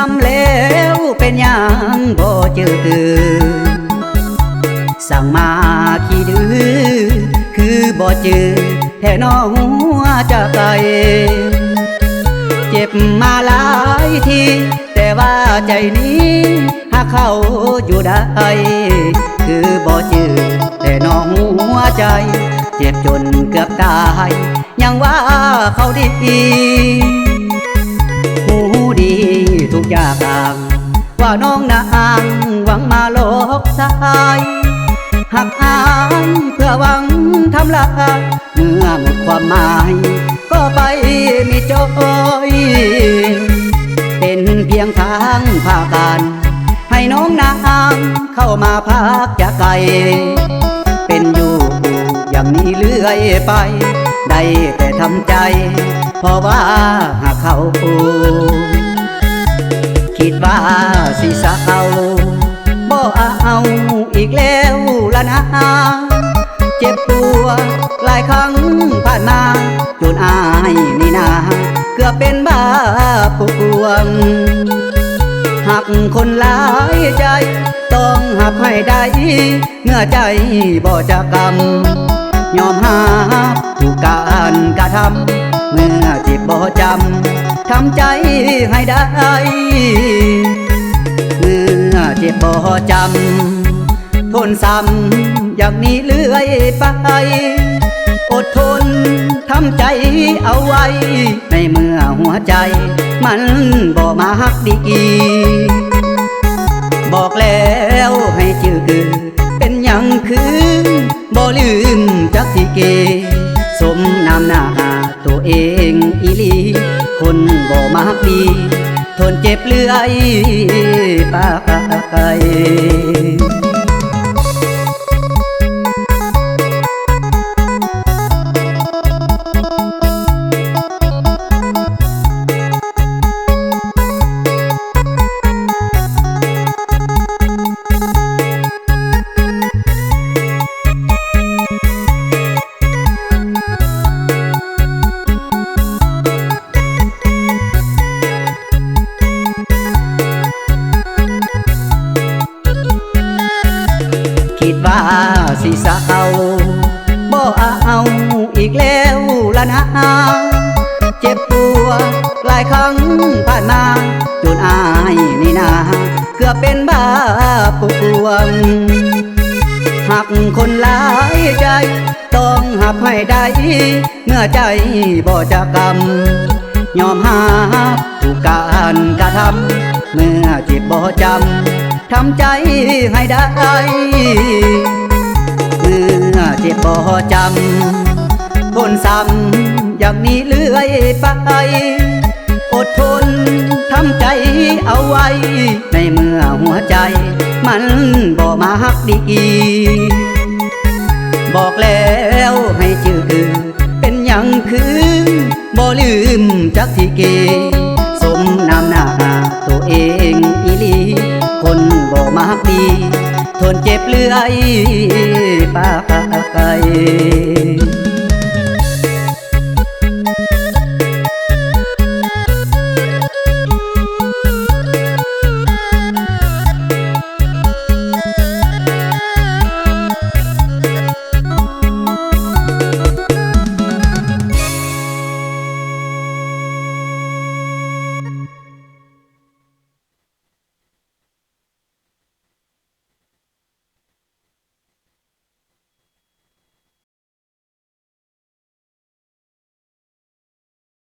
ซ้ำแล้วเป็นยังบ่เจอคือสั่งมาขี้ดื้อคือบ่เจอแท่น้องหัวจะไกลเจ็บมาหลายทีแต่ว่าใจนี้หากเขาอยู่ได้คือบ่เจอแต่น้องหัวใจ เจ็บจนเกือบตายยังว่าเขาดี ว่าน้องนางหวังมาหลอกสายหักอางเพื่อหวังทำลายเมื่อหมดความหมาย ก็ไปมีจอยเป็นเพียงทางพากันให้น้องนางเข้ามาพักจากไกล เป็นอยู่อย่างนี้เรื่อยไป ได้แต่ทำใจ เพราะว่าหากเขา คิดว่าสิสาวบ่เอาอีกแล้วละนะเจ็บตัวหลายครั้งผ่านมาจนอายนี่นาเกือบเป็นบ้าปวงหักคนหลายใจ ต้องหักให้ได้เมื่อใจบ่จะกำยอมหา ทุกการกระทำเมื่อเจ็บบ่จำทำใจให้ได้ เมื่อเจ็บบ่จำทนซ้ำอย่างนี้เรื่อยไป อดทนทำใจเอาไว้ ในเมื่อหัวใจ มันบ่มาฮักดีกีบอกแล้วให้ชื่อคือ เป็นยังคือบ่ลืมจักสิเก สมนามหน้าตัวเองอีลี คนบ่มากดี ทนเจ็บเลื่อยปากไป ดว่าสิสาวบ่เอาอีกแล้วละนะเจ็บตัวหลายครั้งผ่านมาจนอายนี่นาเกือบเป็นบ้าปวงหักคนหลายใจ ต้องหักให้ได้เมื่อใจบ่จะกำยอมหาทุกการกระทำเมื่อจ็บบ่จำ ทำใจให้ได้ เมื่อเจ็บบ่จำทนซ้ำอย่างนี้เรื่อยไป อดทนทำใจเอาไว้ ในเมื่อหัวใจ มันบ่มาฮักดีบอกแล้วให้ชื่อคือเป็นยังคือบ่ลืมจักสิเกสมนามหน้าตัวเอง คนเจ็บเลื่อยปากไก